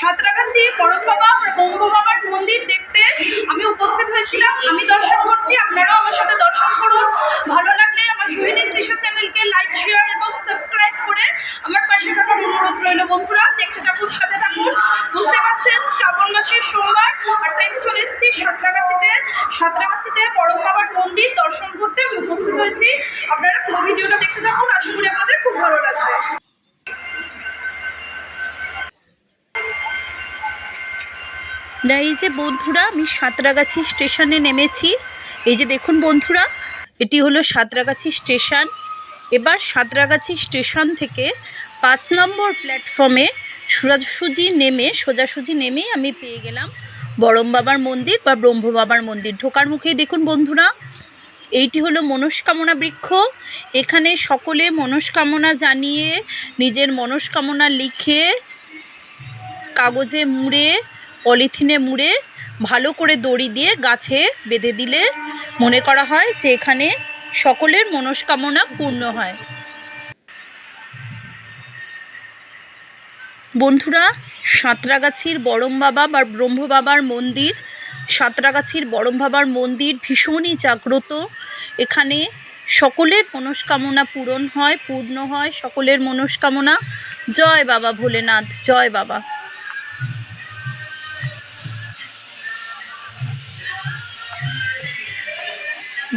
সাঁতরাগাছি পরম বাবা ব্রহ্ম বাবার মন্দির দেখতে আমি উপস্থিত হয়েছিলাম। আমি দর্শন করছি, আপনারাও আমার সাথে দর্শন করুন। ভালো লাগলে আমার সোহিনী সৃষা চ্যানেলকে লাইক, শেয়ার এবং সাবস্ক্রাইব করে আমার পাশে থাকার অনুরোধ রইল বন্ধুরা। দেখতে থাকুন, সাথে থাকুন। বুঝতে পারছেন, শ্রাবণ মাসের সোমবার, আর তাই চলে এসেছি সাঁতরাগাছিতে। সাঁতরাগাছিতে পরম বাবার মন্দির দর্শন করতে আমি উপস্থিত হয়েছি। আপনারা পুরো ভিডিওটা দেখতে থাকুন, আশা করি আপনাদের খুব ভালো লাগবে। এই যে বন্ধুরা, আমি সাঁতরাগাছি স্টেশনে নেমেছি। এই যে দেখুন বন্ধুরা, এটি হলো সাঁতরাগাছি স্টেশন। এবার সাঁতরাগাছি স্টেশন থেকে পাঁচ নম্বর প্ল্যাটফর্মে সোজাসুজি নেমে সোজাসুজি নেমে আমি পেয়ে গেলাম বরম বাবার মন্দির বা ব্রহ্ম বাবার মন্দির। ঢোকার মুখেই দেখুন বন্ধুরা, এইটি হলো মনস্কামনা বৃক্ষ। এখানে সকলে মনস্কামনা জানিয়ে, নিজের মনস্কামনা লিখে, কাগজে মুড়ে পলিথিনে মুড়ে ভালো করে দড়ি দিয়ে গাছে বেঁধে দিলে মনে করা হয় যে এখানে সকলের মনস্কামনা পূর্ণ হয়। বন্ধুরা, সাঁতরাগাছির বরম বাবা বা ব্রহ্ম বাবার মন্দির, সাঁতরাগাছির বরম বাবার মন্দির ভীষণই জাগ্রত। এখানে সকলের মনস্কামনা পূরণ হয়, পূর্ণ হয়, সকলের মনস্কামনা। জয় বাবা ভোলেনাথ, জয় বাবা।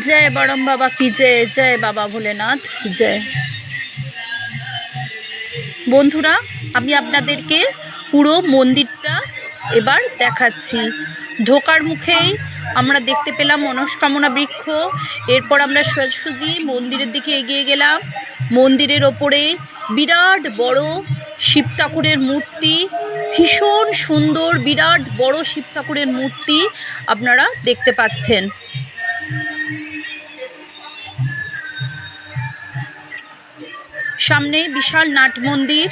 জয় বড়ম বাবা কি জয় জয় বাবা ভোলেনাথ, জয়। বন্ধুরা, আমি আপনাদেরকে পুরো মন্দিরটা এবার দেখাচ্ছি। ঢোকার মুখেই আমরা দেখতে পেলাম মনস্কামনা বৃক্ষ। এরপর আমরা সোজাসুজি মন্দিরের দিকে এগিয়ে গেলাম। মন্দিরের ওপরে বিরাট বড় শিব ঠাকুরের মূর্তি, ভীষণ সুন্দর বিরাট বড় শিব ঠাকুরের মূর্তি আপনারা দেখতে পাচ্ছেন। সামনে বিশাল নাট মন্দির।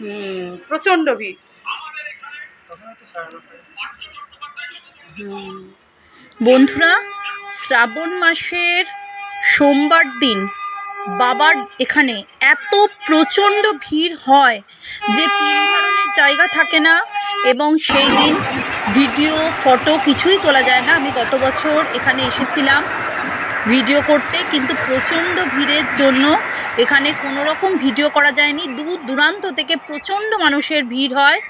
হুম প্রচণ্ড ভিড়। বন্ধুরা শ্রাবণ মাসের সোমবার দিন বাবার এখানে এত প্রচণ্ড ভিড় হয় যে তিন ধরনের জায়গা থাকে না এবং সেই দিন ভিডিও, ফটো কিছুই তোলা যায় না। আমি গত বছর এখানে এসেছিলাম ভিডিও করতে, কিন্তু প্রচণ্ড ভিড়ের জন্য এখানে কোনো রকম ভিডিও করা যায়নি। দূর দূরান্ত থেকে প্রচণ্ড মানুষের ভিড় হয়,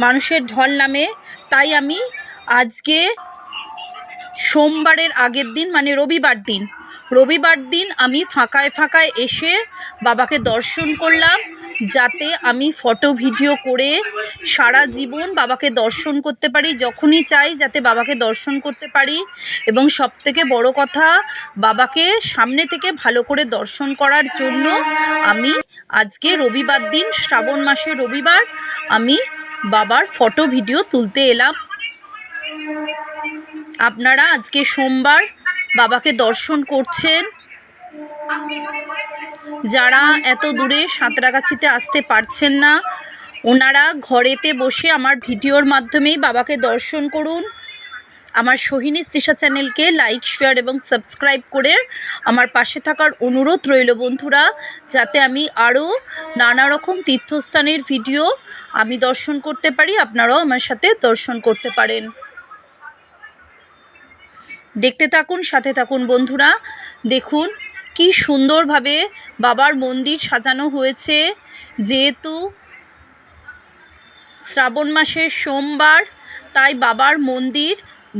মানুষের ঢল নামে। তাই আমি আজকে সোমবারের আগের দিন মানে রবিবার দিন রবিবার দিন আমি ফাঁকায় ফাঁকায় এসে বাবাকে দর্শন করলাম, যাতে আমি ফটো, ভিডিও করে সারা জীবন বাবাকে দর্শন করতে পারি, যখনই চাই যাতে বাবাকে দর্শন করতে পারি। এবং সবথেকে বড় কথা, বাবাকে সামনে থেকে ভালো করে দর্শন করার জন্য আমি আজকে রবিবার দিন, শ্রাবণ মাসে রবিবার, আমি বাবার ফটো, ভিডিও তুলতে এলাম। আপনারা আজকে সোমবার বাবাকে দর্শন করছেন। যারা এত দূরে সাঁতরাগাছিতে আসতে পারছেন না, ওনারা ঘরেতে বসে আমার ভিডিওর মাধ্যমেই বাবাকে দর্শন করুন। আমার সোহিনী তৃষা চ্যানেলকে লাইক, শেয়ার এবং সাবস্ক্রাইব করে আমার পাশে থাকার অনুরোধ রইল বন্ধুরা, যাতে আমি আরও নানা রকম তীর্থস্থানের ভিডিও আমি দর্শন করতে পারি, আপনারাও আমার সাথে দর্শন করতে পারেন। দেখতে থাকুন, সাথে থাকুন বন্ধুরা। দেখুন কি সুন্দরভাবে বাবার মন্দির সাজানো হয়েছে। যেহেতু শ্রাবণ মাসের সোমবার, তাই বাবার মন্দির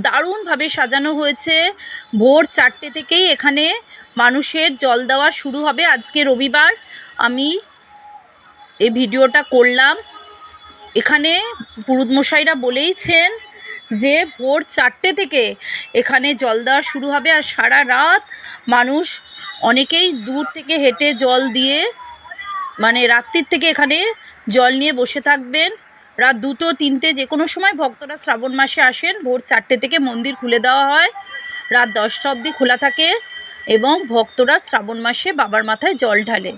দারুণভাবে সাজানো হয়েছে। ভোর চারটে থেকেই এখানে মানুষের জল দেওয়া শুরু হবে আজকে রবিবার। আমি এই ভিডিওটা করলাম। এখানে পুরুতমশাইরা বলেইছেন যে ভোর চারটে থেকে এখানে জল দেওয়া শুরু হবে আর সারা রাত মানুষ অনেকেই দূর থেকে হেঁটে জল দিয়ে মানে রাত্রির থেকে এখানে জল নিয়ে বসে থাকবেন। রাত দুটো, তিনটে যে কোনো সময় ভক্তরা শ্রাবণ মাসে আসেন। ভোর চারটে থেকে মন্দির খুলে দেওয়া হয়। রাত দশটা অবধি খোলা থাকে এবং ভক্তরা শ্রাবণ মাসে বাবার মাথায় জল ঢালে।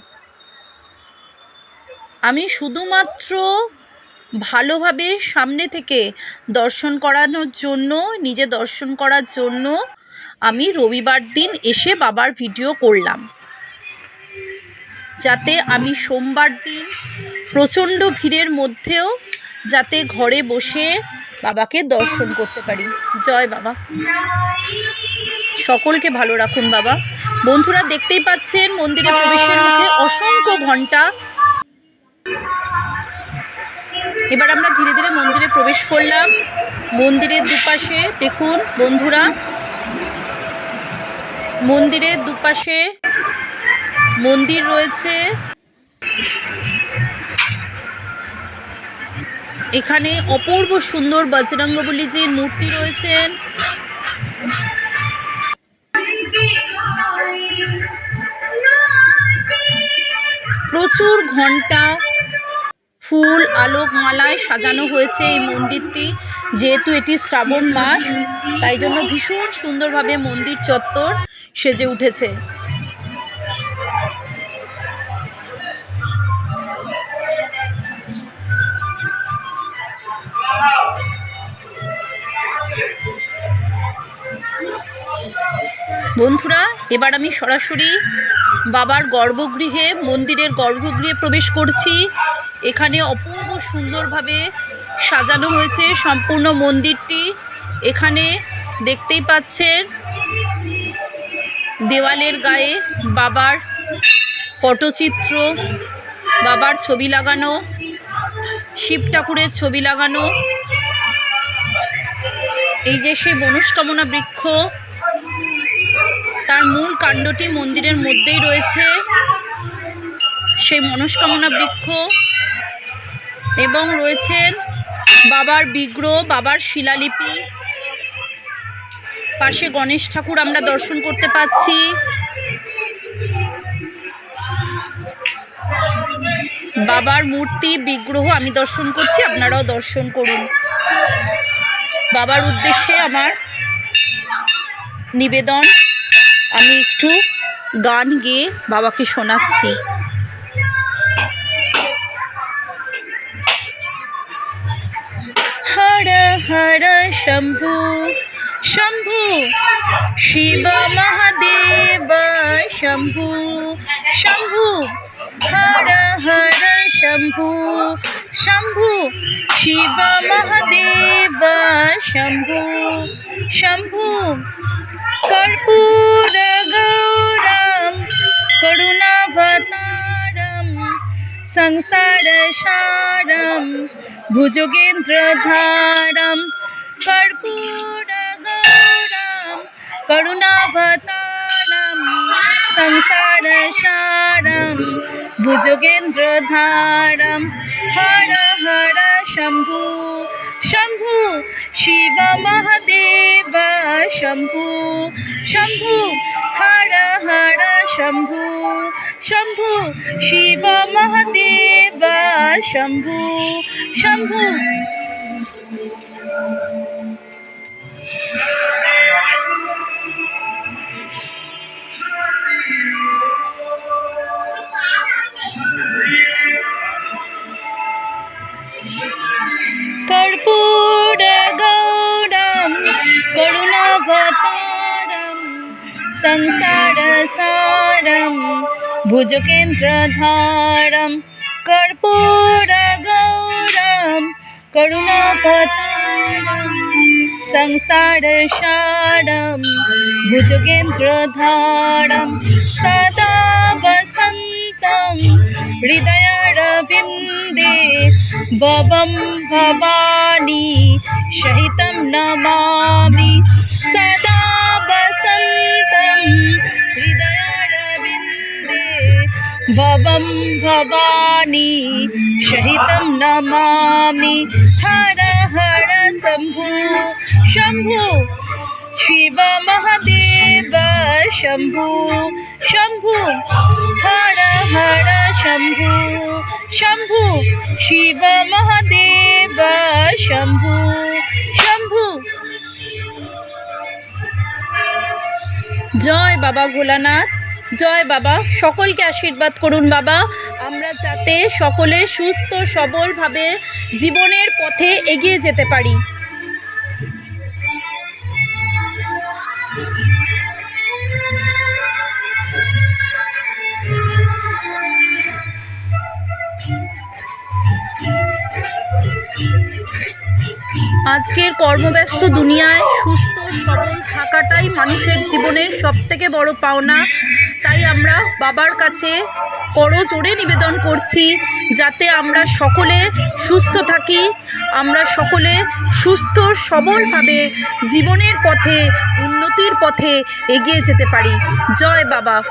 আমি শুধুমাত্র ভালোভাবে সামনে থেকে দর্শন করানোর জন্য, নিজে দর্শন করার জন্য আমি রবিবার দিন এসে বাবার ভিডিও করলাম। যাতে আমি সোমবার দিন প্রচণ্ড ভিড়ের মধ্যেও যাতে ঘরে বসে বাবাকে দর্শন করতে পারি। জয় বাবা। সকলকে ভালো রাখুন বাবা। বন্ধুরা দেখতেই পাচ্ছেন মন্দিরে প্রবেশের মুখে অসংখ্য ঘণ্টা এবার আমরা ধীরে ধীরে মন্দিরে প্রবেশ করলাম। মন্দিরের দুপাশে দেখুন বন্ধুরা, মন্দিরের দুপাশে মন্দির রয়েছে। এখানে অপূর্ব সুন্দর বজরঙ্গবলীজির মূর্তি রয়েছেন প্রচুর ঘণ্টা ফুল আলোক মালায় সাজানো হয়েছে এই মন্দিরটি। যেহেতু এটি শ্রাবণ মাস, তাই জন্য ভীষণ সুন্দরভাবে মন্দির চত্বর সেজে উঠেছে। বন্ধুরা, এবার আমি সরাসরি বাবার গর্ভগৃহে, মন্দিরের গর্ভগৃহে প্রবেশ করছি। এখানে অপূর্ব সুন্দরভাবে সাজানো হয়েছে সম্পূর্ণ মন্দিরটি। এখানে দেখতেই পাচ্ছেন দেওয়ালের গায়ে বাবার পটচিত্র, বাবার ছবি লাগানো, শিব ঠাকুরের ছবি লাগানো। এই যে সেই মনস্কামনা বৃক্ষ, তার মূল কাণ্ডটি মন্দিরের মধ্যেই রয়েছে। সেই মনস্কামনা বৃক্ষ এবং রয়েছেন বাবার বিগ্রহ, বাবার শিলালিপি। পাশে গণেশ ঠাকুর আমরা দর্শন করতে পাচ্ছি। বাবার মূর্তি, বিগ্রহ আমি দর্শন করছি, আপনারাও দর্শন করুন। বাবার উদ্দেশ্যে আমার নিবেদন, আমি একটু গান গেয়ে বাবাকে শোনাচ্ছি। হর শম্ভু শম্ভু, শিব মহাদেব, শম্ভু শম্ভু, হর হর শম্ভু শম্ভু, শিব মহাদেব, শম্ভু শম্ভু, কর্পূর গৌরম করুণাভতারম সংসার সারম भुजगेन्द्रधारं कर्पूरगौरं करुणावतारं संसारसारं भुजगेन्द्रधारं हर हर शम्भु शम्भु शिव महादेव शम्भु शम्भु हर हर शम्भु शम्भु शिव महादेव शम्भु शम्भु संसारसारं भुजकेन्द्रधारं कर्पूरगौरं करुणावतारं संसारसारं भुजगेन्द्रधारं सदा वसन्तं हृदयारविन्दे भवं भवानी सहितं नमामि भवं भवानी सहितं नमामि हर हर शम्भु शम्भु शिव महादेव शम्भु शम्भु हर हर शम्भु शम्भु शिव महादेव शम्भु शम्भु জয় বাবা ভোলানাথ জয় বাবা। সকলকে আশীর্বাদ করুন বাবা। আমরা যাতে সকলে সুস্থ, সবলভাবে জীবনের পথে এগিয়ে যেতে পারি। আজকের কর্মব্যস্ত দুনিয়ায় সুস্থ, সবল থাকাটাই মানুষের জীবনের সবথেকে বড় পাওনা। তাই আমরা বাবার কাছে করজোড়ে নিবেদন করছি যাতে আমরা সকলে সুস্থ থাকি, আমরা সকলে সুস্থ সবলভাবে জীবনের পথে, উন্নতির পথে এগিয়ে যেতে পারি। জয় বাবা।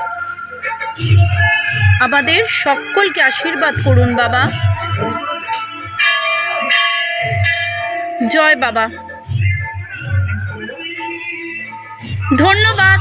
আমাদের সকলকে আশীর্বাদ করুন বাবা। জয় বাবা। ধন্যবাদ।